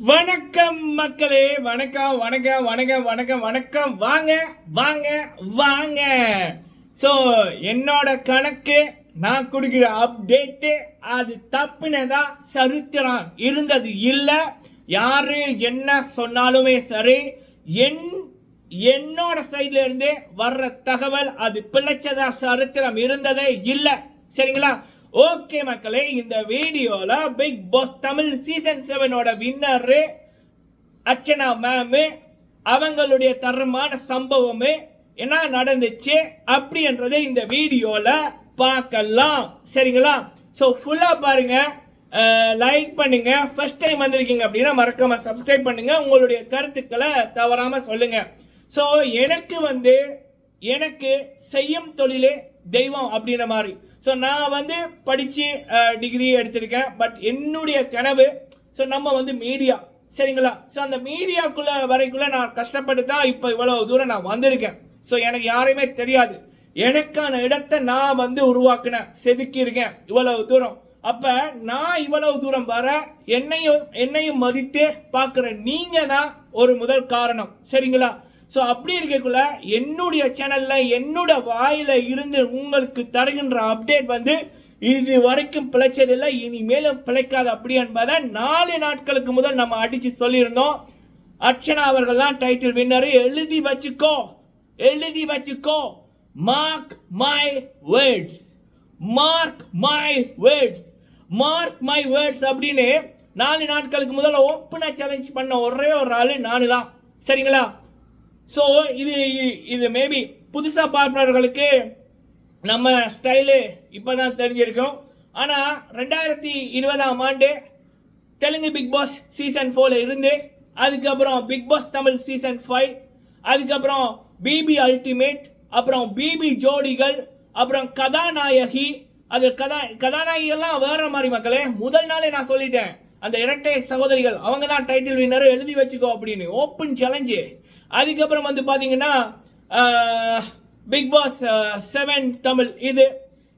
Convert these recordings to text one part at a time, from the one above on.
வணக்கம் மக்களே வணக்கம் வணக்கம் வணக்கம் வணக்கம் வணக்கம். வாங்க வாங்க வாங்க. ஸோ என்னோட கணக்கு நான் கொடுக்குற அப்டேட்டு அது தப்புனதா சரித்திரம் இருந்தது இல்லை. யாரு என்ன சொன்னாலுமே சரி. என் என்னோட சைட்ல இருந்து வர்ற தகவல் அது பிழைச்சதா சரித்திரம் இருந்ததே இல்லை. சரிங்களா? ஓகே மக்களே இந்த வீடியோவில் பிக் பாஸ் தமிழ் சீசன் செவனோட வின்னரு அர்ச்சனா மேமு அவங்களுடைய தரமான சம்பவம் என்ன நடந்துச்சு அப்படின்றதை இந்த வீடியோவில் பார்க்கலாம். சரிங்களா? ஸோ ஃபுல்லாக பாருங்க. லைக் பண்ணுங்க. ஃபர்ஸ்ட் டைம் வந்திருக்கீங்க அப்படின்னா மறக்காம சப்ஸ்கிரைப் பண்ணுங்க. உங்களுடைய கருத்துக்களை தவறாம சொல்லுங்க. ஸோ எனக்கு வந்து எனக்கு செய்யும் தொழிலே தெய்வம் அப்படின்ற மாதிரி. ஸோ நான் வந்து படித்து டிகிரி எடுத்திருக்கேன். பட் என்னுடைய கனவு ஸோ நம்ம வந்து மீடியா சரிங்களா? ஸோ அந்த மீடியாக்குள்ள வரைக்குள்ள நான் கஷ்டப்பட்டு தான் இப்போ இவ்வளவு தூரம் நான் வந்திருக்கேன். ஸோ எனக்கு யாரையுமே தெரியாது. எனக்கான இடத்தை நான் வந்து உருவாக்கினேன் செதுக்கியிருக்கேன் இவ்வளவு தூரம். அப்போ நான் இவ்வளவு தூரம் வர என்னையும் என்னையும் மதித்து பார்க்குற நீங்கள் தான் ஒரு முதல் காரணம். சரிங்களா? ஸோ அப்படி இருக்கக்குள்ள என்னுடைய சேனலில் என்னோட வாயில் இருந்து உங்களுக்கு தருகின்ற அப்டேட் வந்து இது வரைக்கும் பிழைச்சதில்லை இனிமேலும் பிழைக்காது. அப்படி என்பதை நாலு நாட்களுக்கு முதல் நம்ம அடித்து சொல்லியிருந்தோம். அர்ச்சனா அவர்கள் தான் டைட்டில் வின்னரு எழுதி வச்சுக்கோ எழுதி வச்சுக்கோ. Mark my words mark my words mark my words அப்படின்னு நாலு நாட்களுக்கு முதல்ல ஓப்பனாக சேலஞ்ச் பண்ண ஒரே ஒரு ஆள் நானு தான் சரிங்களா? ஸோ இது இது மேபி புதுசாக பார்ப்பவர்களுக்கு நம்ம ஸ்டைலு இப்போ தான் தெரிஞ்சிருக்கும். ஆனால் ரெண்டாயிரத்தி இருபதாம் ஆண்டு தெலுங்கு பிக் பாஸ் சீசன் ஃபோரில் இருந்து அதுக்கப்புறம் Bigg Boss Tamil season five அதுக்கப்புறம் பிபி அல்டிமேட் அப்புறம் பிபி ஜோடிகள் அப்புறம் கதாநாயகி அது கதா கதாநாயகிகள்லாம் வேற மாதிரி மக்களே முதல் நாளே நான் சொல்லிட்டேன். அந்த இரட்டை சகோதரிகள் அவங்க தான் டைட்டில் வின்னர் எழுதி வச்சுக்கோ அப்படின்னு ஓப்பன் சேலஞ்சு அதுக்கப்புறம் வந்து பார்த்தீங்கன்னா பிக் பாஸ் செவன் தமிழ் இது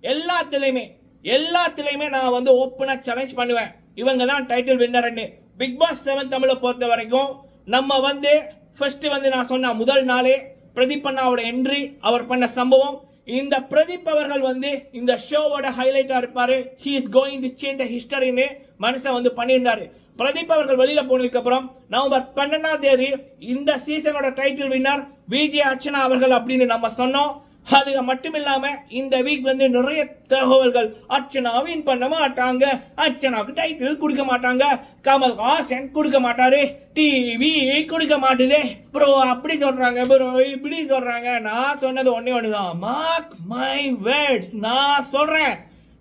எல்லாத்துலேயுமே எல்லாத்துலேயுமே நான் வந்து ஓப்பனாக சேலஞ்ச் பண்ணுவேன். இவங்க தான் டைட்டில் வின்னர்னு பிக் பாஸ் செவன் தமிழை பொறுத்த வரைக்கும் நம்ம வந்து ஃபர்ஸ்ட் வந்து நான் சொன்ன முதல் நாளே பிரதீப் அண்ணாவோட என்ட்ரி அவர் பண்ண சம்பவம். இந்த பிரதீப் அவர்கள் வந்து இந்த ஷோவோட ஹைலைட்டாக இருப்பார். He is going to change the ஹிஸ்டரின்னு மனுஷன் வந்து பண்ணியிருந்தாரு. பிரதீப் அவர்கள் வெளியில போனதுக்கு அப்புறம் நவம்பர் பன்னெண்டாம் தேதி இந்த சீசனோட டைட்டில் வின்னர் விஜய் அர்ச்சனா அவர்கள் அப்படின்னு நம்ம சொன்னோம். அது மட்டும் இல்லாம இந்த வீக் வந்து நிறைய தகவல்கள் அர்ச்சனா வின் பண்ண மாட்டாங்க. அர்ச்சனாவுக்கு டைட்டில் கொடுக்க மாட்டாங்க. கமல்ஹாசன் கொடுக்க மாட்டாரு. டிவி கொடுக்க மாட்டுது. ப்ரோ அப்படி சொல்றாங்க ப்ரோ இப்படி சொல்றாங்க. நான் சொன்னது ஒண்ணே ஒண்ணுதான். மார்க் மை வேர்ட்ஸ் நான் சொல்றேன்.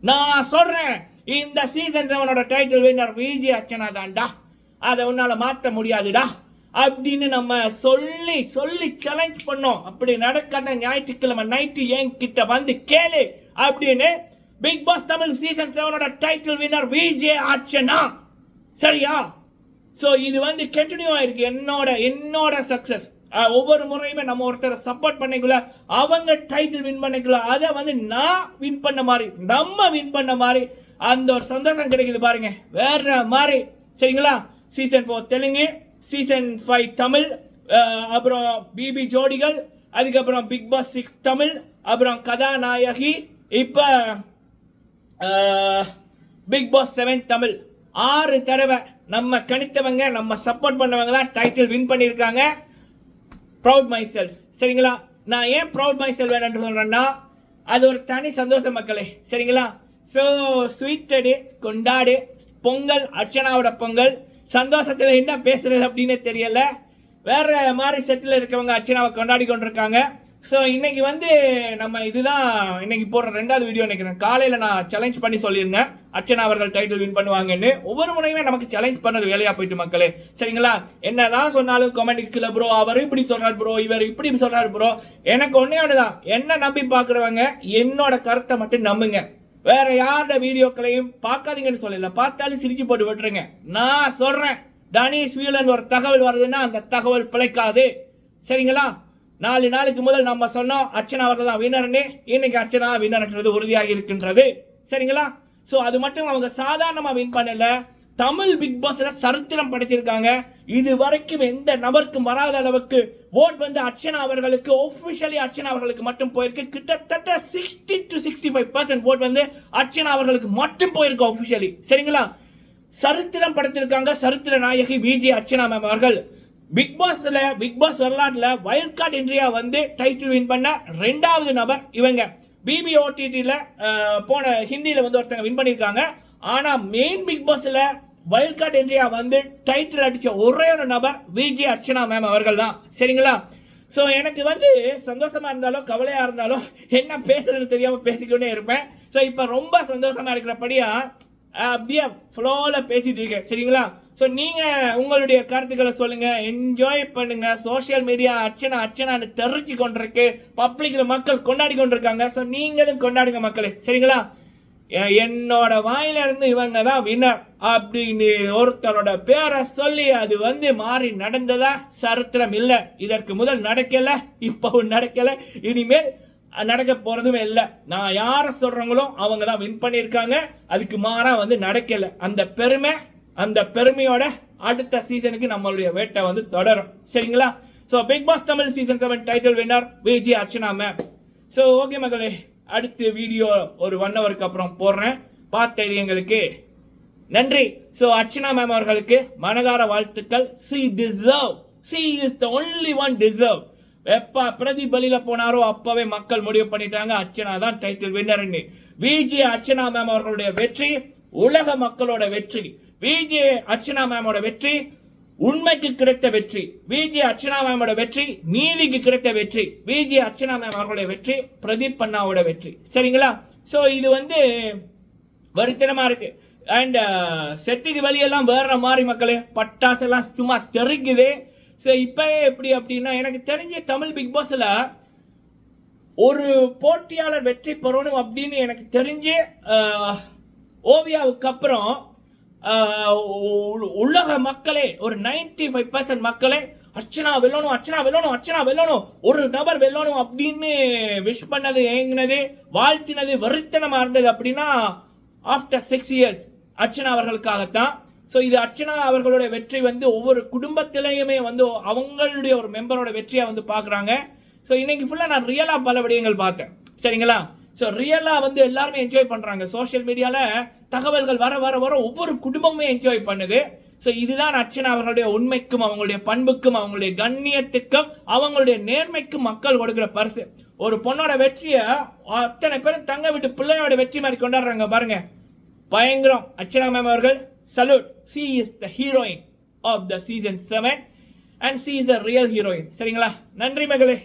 நான் சொல்றேன். இந்த சீசன் செவனோட டைட்டில் வின்னர் விஜி அர்ச்சனா தான்டா அதை உன்னால் மாற்ற முடியாதுடா. அப்படின்னு நம்ம சொல்லி சொல்லி சேலஞ்ச் பண்ணோம். அப்படி நடக்காத ஞாயிற்றுக்கிழமை நைட்டு என் கிட்ட வந்து கேளு அப்படின்னு பிக் பாஸ் தமிழ் சீசன் செவனோட டைட்டில் வின்னர் விஜே அர்ச்சனா. சரியா? ஸோ இது வந்து கண்டினியூ ஆயிருக்கு. என்னோட என்னோட சக்ஸஸ் ஒவ்வொரு முறையுமே நம்ம ஒருத்தரை சப்போர்ட் பண்ணிக்கல அவங்க டைட்டில் வின் பண்ணிக்கல அதை வந்து நான் வின் பண்ண மாதிரி நம்ம வின் பண்ண மாதிரி அந்த ஒரு சந்தோஷம் கிடைக்குது பாருங்க. வேற மாதிரி சரிங்களா? Season four Telugu season five Tamil அப்புறம் பிபி ஜோடிகள் அதுக்கப்புறம் பிக் பாஸ் சிக்ஸ் தமிழ் அப்புறம் கதாநாயகி இப்போ பிக் பாஸ் செவன் தமிழ். ஆறு தடவை நம்ம கணித்தவங்க நம்ம சப்போர்ட் பண்ணவங்க தான் டைட்டில் வின் பண்ணியிருக்காங்க. ப்ரௌட் மை செல்ஃப் சரிங்களா? நான் ஏன் ப்ரௌட் மை செல்ஃப் என்று சொல்கிறேன்னா அது ஒரு தனி சந்தோஷம் மக்களே சரிங்களா? ஸோ ஸ்வீட்டடு கொண்டாடு பொங்கல் அர்ச்சனாவோட பொங்கல். சந்தோஷத்தில் என்ன பேசுறது அப்படின்னு தெரியல. வேற மாதிரி செட்டில் இருக்கவங்க அர்ச்சனாவை கொண்டாடி கொண்டிருக்காங்க. ஸோ இன்னைக்கு வந்து நம்ம இதுதான் இன்னைக்கு போடுற ரெண்டாவது வீடியோ நினைக்கிறேன். காலையில் நான் சேலஞ்ச் பண்ணி சொல்லியிருந்தேன். அர்ச்சனா அவர்கள் டைட்டில் வின் பண்ணுவாங்கன்னு. ஒவ்வொரு முறையுமே நமக்கு சேலஞ்ச் பண்ணது வேலையாக போயிட்டு மக்களே. சரிங்களா? என்னதான் சொன்னாலும் கமெண்ட் கீழே ப்ரோ அவர் இப்படி சொல்றாரு ப்ரோ இவர் இப்படி சொல்றாரு ப்ரோ எனக்கு ஒன்னே தான் என்ன நம்பி பார்க்குறவங்க என்னோட கருத்தை மட்டும் நம்புங்க. வேற யாரோட வீடியோக்களையும் பார்க்காதீங்கன்னு சொல்லல. பார்த்தாலும் சிரிச்சு போட்டு விட்டுருங்க. நான் சொல்றேன். தனீஷ் வீலன் ஒரு தகவல் வருதுன்னா அந்த தகவல் பிழைக்காது. சரிங்களா? நாலு நாளுக்கு முதல் நம்ம சொன்னோம் அர்ச்சனா அவர்கள் தான் வினர்னு இன்னைக்கு அர்ச்சனா வினர்ன்றது உறுதியாக இருக்கின்றது. சரிங்களா? ஸோ அது மட்டும் அவங்க சாதாரணமாக வின் பண்ணல. தமிழ் பிக் பாஸ்ல சரித்திரம் படைச்சிருக்காங்க. இது வரைக்கும் எந்த நபருக்கும் வராத அளவுக்கு ஓட் வந்து அர்ச்சனா அவர்களுக்கு ஒஃபிஷியலி அர்ச்சனா அவர்களுக்கு மட்டும் போயிருக்கு. கிட்டத்தட்ட sixty to sixty five percent vote வந்து அர்ச்சனா அவர்களுக்கு மட்டும் போயிருக்கு ஒஃபிஷியலி சரிங்களா? சரித்திரம் படைத்திருக்காங்க சரித்திர நாயகி விஜி அர்ச்சனா மேம் அவர்கள். பிக் பாஸ்ல பிக் பாஸ் வரலாற்றுல வைல்ட் கார்டு இன்றியா வந்து டைட்டில் வின் பண்ண ரெண்டாவது நபர் இவங்க. பிபி ஓடிடியில் போன ஹிந்தியில் வந்து ஒருத்தங்க வின் பண்ணியிருக்காங்க ஆனால் மெயின் பிக் பாஸில் வைல்ட் கார்டு இந்தியா வந்து டைட்டில் அடித்த ஒரே ஒரு நபர் விஜி அர்ச்சனா மேம் அவர்கள் தான் சரிங்களா? ஸோ எனக்கு வந்து சந்தோஷமாக இருந்தாலும் கவலையாக இருந்தாலும் என்ன பேசுறதுன்னு தெரியாமல் பேசிக்கொண்டே இருப்பேன். ஸோ இப்போ ரொம்ப சந்தோஷமாக இருக்கிறபடியாக அப்படியே ஃப்ளோவில் பேசிகிட்டு இருக்கேன். சரிங்களா? ஸோ நீங்கள் உங்களுடைய கருத்துக்களை சொல்லுங்கள் என்ஜாய் பண்ணுங்கள் சோஷியல் மீடியா அர்ச்சனா அர்ச்சனான்னு தெரிஞ்சு கொண்டிருக்கு. பப்ளிக்கில் மக்கள் கொண்டாடி கொண்டிருக்காங்க. ஸோ நீங்களும் கொண்டாடுங்க மக்களே. சரிங்களா? என்னோட வாயில இருந்து இவங்க தான் வின்னர் அப்படின்னு ஒருத்தரோட பேரை சொல்லி அது வந்து மாறி நடந்ததா சரித்திரம் இல்லை. இதற்கு முதல் நடக்கல இப்போவும் நடக்கல. இனிமேல் நடக்க போறதும் இல்லை. நான் யாரை சொல்றாங்களோ அவங்க தான் வின் பண்ணியிருக்காங்க. அதுக்கு மாறா வந்து நடக்கல. அந்த பெருமை அந்த பெருமையோட அடுத்த சீசனுக்கு நம்மளுடைய வேட்டை வந்து தொடரும். சரிங்களா? So Bigg Boss Tamil season seven title winner VJ Archana ma'am so okay மகளே அடுத்த வீடியோ ஒரு ஒன் ஹவருக்கு அப்புறம் போடுறேன். பார்த்தது எங்களுக்கு. நன்றி. ஸோ அர்ச்சனா மேம் அவர்களுக்கு மனதார வாழ்த்துக்கள். She deserve she is the only one deserve எப்போ பிரதிபலியில் போனாரோ அப்போவே மக்கள் முடிவு பண்ணிட்டாங்க. அர்ச்சனா தான் டைட்டில் வின்னர்னு விஜே அர்ச்சனா மேம் அவர்களுடைய வெற்றி உலக மக்களோட வெற்றி. விஜே அர்ச்சனா மேமோட வெற்றி உண்மைக்கு கிடைத்த வெற்றி விஜி அர்ச்சனா மேமோட வெற்றி நீதிக்கு கிடைத்த வெற்றி விஜி அர்ச்சனா மேம் அவர்களுடைய வெற்றி பிரதீப் பண்ணாவோட வெற்றி. சரிங்களா? ஸோ இது வந்து வருத்தனமா இருக்கு. அண்ட் uh, செட்டுக்கு வெளியெல்லாம் வேற மாதிரி மக்களே பட்டாசெல்லாம் சும்மா தெரிக்குது. ஸோ இப்போவே எப்படி அப்படின்னா எனக்கு தெரிஞ்ச தமிழ் பிக் பாஸில் ஒரு போட்டியாளர் வெற்றி பெறணும் அப்படின்னு எனக்கு தெரிஞ்சு uh, ஓவியாவுக்கு அப்புறம் உலக மக்களே ஒரு 95% ஃபைவ் பர்சன்ட் மக்களே அர்ச்சனா வெல்லணும் அர்ச்சனா வெல்லணும் அர்ச்சனா வெல்லணும். ஒரு நபர் வெல்லணும் அப்படின்னு விஷ் பண்ணது ஏங்கினது வாழ்த்தினது வருத்தனமாக இருந்தது அப்படின்னா ஆஃப்டர் சிக்ஸ் இயர்ஸ் அர்ச்சனா அவர்களுக்காகத்தான். ஸோ இது அர்ச்சனா அவர்களுடைய வெற்றி வந்து ஒவ்வொரு குடும்பத்திலையுமே வந்து அவங்களுடைய ஒரு மெம்பரோட வெற்றியை வந்து பார்க்குறாங்க. ஸோ இன்னைக்கு ஃபுல்லாக நான் ரியலாக பல விடயங்கள் பார்த்தேன். சரிங்களா? ஸோ ரியலாக வந்து எல்லாருமே என்ஜாய் பண்ணுறாங்க சோஷியல் மீடியாவில் தகவல்கள் வர வர வர ஒவ்வொரு குடும்பமும் என்ஜாய் பண்ணுது. ஸோ இதுதான் அர்ச்சனா அவர்களுடைய உண்மைக்கும் அவங்களுடைய பண்புக்கும் அவங்களுடைய கண்ணியத்துக்கும் அவங்களுடைய நேர்மைக்கும் மக்கள் கொடுக்குற பரிசு. ஒரு பொண்ணோட வெற்றியை அத்தனை பேரும் தங்க விட்டு பிள்ளையோட வெற்றி மாதிரி கொண்டாடுறாங்க பாருங்க. பயங்கரம். அர்ச்சனா மேம் அவர்கள் salute she is the heroine of the season seven and she is the real heroine சரிங்களா? நன்றி மகளே.